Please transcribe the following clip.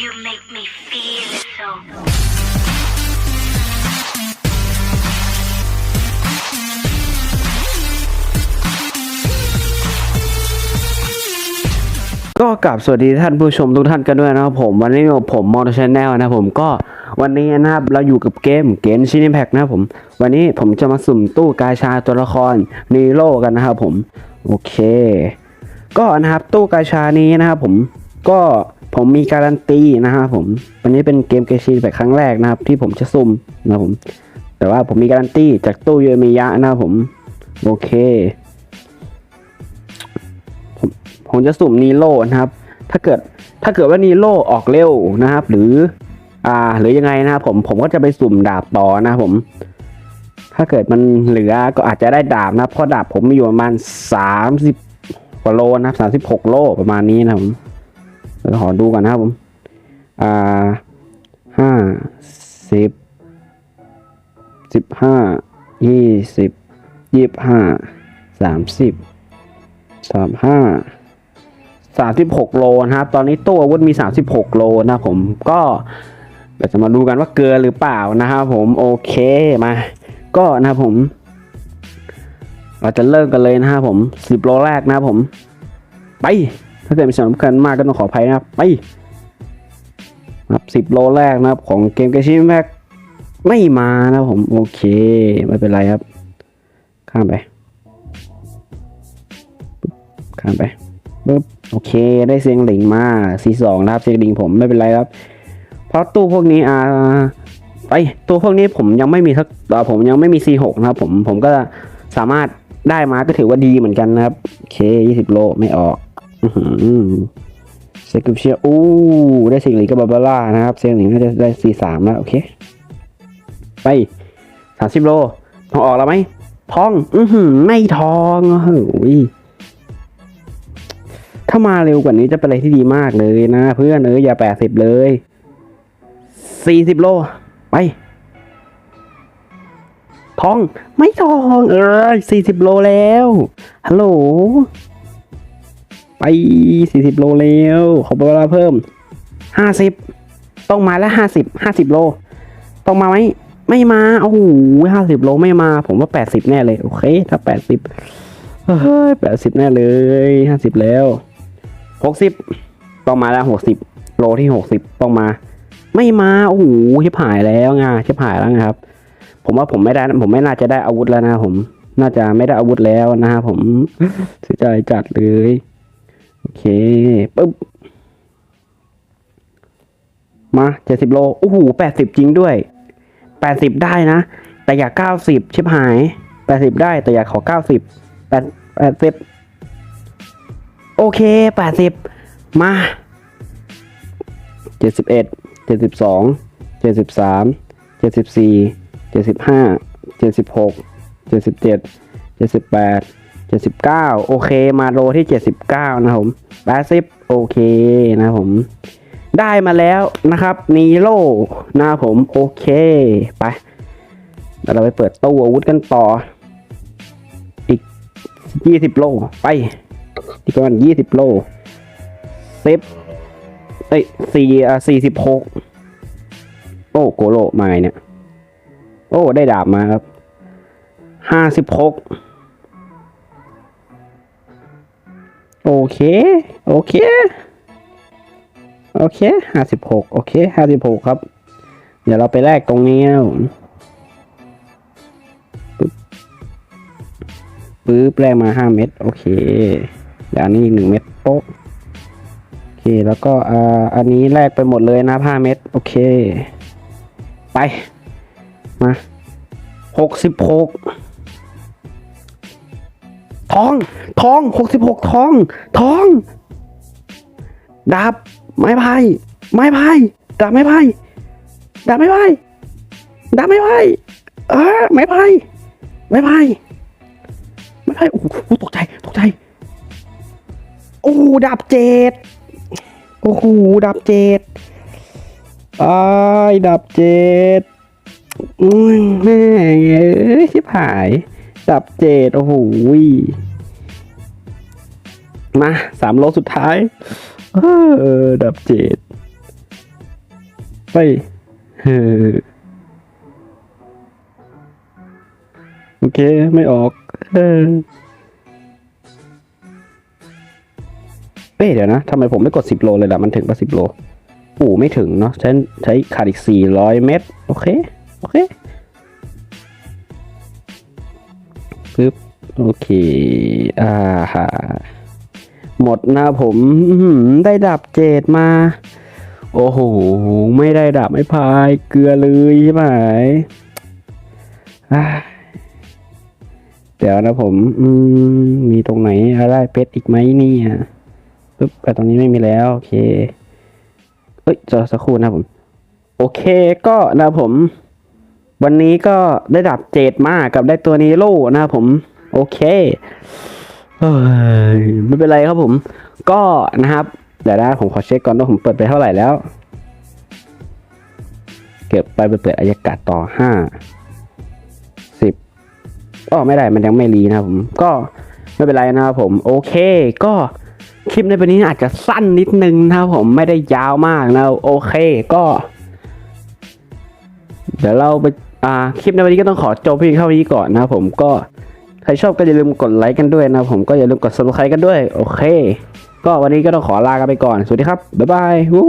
You make me feel so. ก็กลับสวัสดีท่านผู้ชมทุกท่านกันด้วยนะครับผม วันนี้ผมมอเตอร์ชแนลนะครับผมก็วันนี้นะครับเราอยู่กับเกมเกมชินิแพ็กนะครับผม วันนี้ผมจะมาสุ่มตู้กาชาตัวละครนีโร่กันนะครับผม โอเค ก็นะครับตู้กาชานี้นะครับผมก็ ผมมีการันตีนะครับผมวันนี้เป็นเกมเกชินิแพ็กครั้งแรกนะครับ ที่ผมจะสุ่มนะครับผม แต่ว่าผมมีการันตีจากตู้ยูเอมิยะนะครับผมโอเคผมจะสุ่มนีโร่นะครับ ถ้าเกิดถ้าเกิดว่านีโร่ออกเร็วนะครับ หรืออ่าหรือยังไงนะครับผมผมก็จะไปสุ่มดาบต่อนะครับผม ถ้าเกิดมันเหลือก็อาจจะได้ดาบนะครับเพราะดาบผมมีอยู่ประมาณสามสิบกว่าโลนะครับสามสิบหกโลประมาณนี้นะครับผม ขอดูก่อนนะครับผม อ่าห้าสิบสิบห้ายี่สิบยี่สิบห้าสามสิบสามห้าสามสิบหกโลนะครับ ตอนนี้ตู้อาวุธมีสามสิบหกโลนะผมก็เดี๋ยวจะมาดูกันว่าเกินหรือเปล่านะครับผมโอเคมา ก็นะครับผม เราจะเริ่มกันเลยนะครับผมสิบโลแรกนะครับผม ไป ถ้าเกิดมีสำคัญมากก็ต้องขออภัยนะครับ ไปครับสิบโลแรกนะครับ ของเกมเกชิแม็กไม่มานะผมโอเค ไม่เป็นไรครับ ข้ามไป ข้ามไปปึ๊บโอเค ได้เสียงหลิงมาสีสองนะครับเสียงหลิงผมไม่เป็นไรครับ เพราะตู้พวกนี้อ่าไปตู้พวกนี้ผมยังไม่มีสักอ่าผมยังไม่มี C6 นะครับผมผมก็สามารถได้มาก็ถือว่าดีเหมือนกันนะครับ โอเคยี่สิบโลไม่ออก เซกิเชียอู้ได้สียงหลิงกับบาบาร่านะครับเสียงหลิงน่าจะได้ C3 แล้วโอเค ไปสามสิบโลทองออกแล้วไหมทอง อือหือไม่ทองโอ้ยถ้ามาเร็วกว่านี้จะเป็นอะไรที่ดีมากเลยนะ เพื่อนเอออย่าแปดสิบเลยสี่สิบโล ไป ทอง ไม่ทอง เออสี่สิบโลแล้วฮัลโหล สี่สิบโลแล้วขอเวลาเพิ่มห้าสิบต้องมาแล้วห้าสิบห้าสิบโล ต้องมาไหมไม่มาโอ้โหห้าสิบโลไม่มา ผมว่าแปดสิบแน่เลย โอเค ถ้าแปดสิบเฮ้ยแปดสิบแน่เลยห้าสิบแล้วหกสิบต้องมาแล้วหกสิบโลที่หกสิบต้องมา ไม่มาโอ้โหชิบหายแล้วไงชิบหายแล้วไงครับ ผมว่าผมไม่ได้ ผมไม่น่าจะได้อาวุธแล้วนะผม น่าจะไม่ได้อาวุธแล้วนะครับผมเสียใจจัดเลย โอเคปึ๊บมาเจ็ดสิบโลโอ้โหแปดสิบจริงด้วยแปดสิบได้นะ แต่อยากเก้าสิบชิบหายแปดสิบได้แต่อยากขอเก้าสิบแปดแปดสิบโอเคแปดสิบมาเจ็ดสิบเอ็ดเจ็ดสิบสองเจ็ดสิบสามเจ็ดสิบสี่เจ็ดสิบห้าเจ็ดสิบหกเจ็ดสิบเจ็ดเจ็ดสิบแปด เจ็ดสิบเก้าโอเค มาโลที่เจ็ดสิบเก้านะครับผมแปดสิบโอเคนะครับผม ได้มาแล้วนะครับนีโร่นะผม โอเค ไปแล้วเราไปเปิดตู้อาวุธกันต่อ อีกยี่สิบโล ไปที่ประมาณยี่สิบโลเซฟเอ้ยสี่อะสี่สิบหกโอ้โกโลมาไงเนี่ย โอ้ ได้ดาบมาครับห้าสิบหก โอเค โอเค โอเคห้าสิบหกโอเคห้าสิบหกครับ เดี๋ยวเราไปแลกตรงนี้นะผมปึ๊บปึ๊บแลกมาห้าเม็ดโอเคเดี๋ยวอันนี้อีกหนึ่งเม็ดโป๊ะโอเคแล้วก็อ่าอันนี้แลกไปหมดเลยนะห้าเม็ดโอเค ไป มาหกสิบหก ทอง ทองหกสิบหกทอง ทอง ดาบ ไม้พาย ไม้พาย ดาบไม้พาย ดาบไม้พาย ดาบไม้พายเออไม้พายไม้พายไม้พายโอ้โหตกใจ ตกใจ โอ้โหดาบเจ็ดโอ้โหดาบเจ็ดไอ้ดาบเจ็ดอุ้ยแม่เอ้ยชิบหาย ดาบเจ็ดโอ้โหมาสามโลสุดท้าย เออดาบเจ็ดไปโอเค ไม่ออกเออเอ้ยเดี๋ยวนะทำไมผมไม่กดสิบโลเลยล่ะ มันถึงป่ะสิบโล ปู่ไม่ถึงเนาะใช้ใช้ขาดอีกสี่ร้อยเมตร โอเค โอเค ปึ๊บโอเค อ่าฮะหมดนะผมได้ดับเจดมา โอ้โห ไม่ได้ดับไม่พายเกลือเลยใช่ไหมเดี๋ยวนะผมอืมมีตรงไหนอะไรเพชรอีกไหมเนี่ยปึ๊บแต่ตรงนี้ไม่มีแล้ว โอเคเอ้ยจอสักครู่นะผม โอเคก็นะผม วันนี้ก็ได้ดับเจดมากกับได้ตัวนีโร่นะครับผม โอเคเอ้ยไม่เป็นไรครับผม ก็นะครับเดี๋ยวนะผมขอเช็คก่อนว่าผมเปิดไปเท่าไหร่แล้ว เก็บไปไปเปิดอายกาศต่อห้าสิบก็ไม่ได้มันยังไม่รีนะครับผม ก็ไม่เป็นไรนะครับผม โอเค ก็คลิปในวันนี้อาจจะสั้นนิดนึงนะครับผมไม่ได้ยาวมากนะ โอเคก็ เดี๋ยวเราไป อ่าคลิปในวันนี้ก็ต้องขอจบเพียงเท่านี้ก่อนนะครับผมก็ใครชอบก็อย่าลืมกดไลค์กันด้วยนะครับผมก็อย่าลืมกด subscribe กันด้วย โอเค ก็วันนี้ก็ต้องขอลากันไปก่อน สวัสดีครับ บ๊ายบายวู้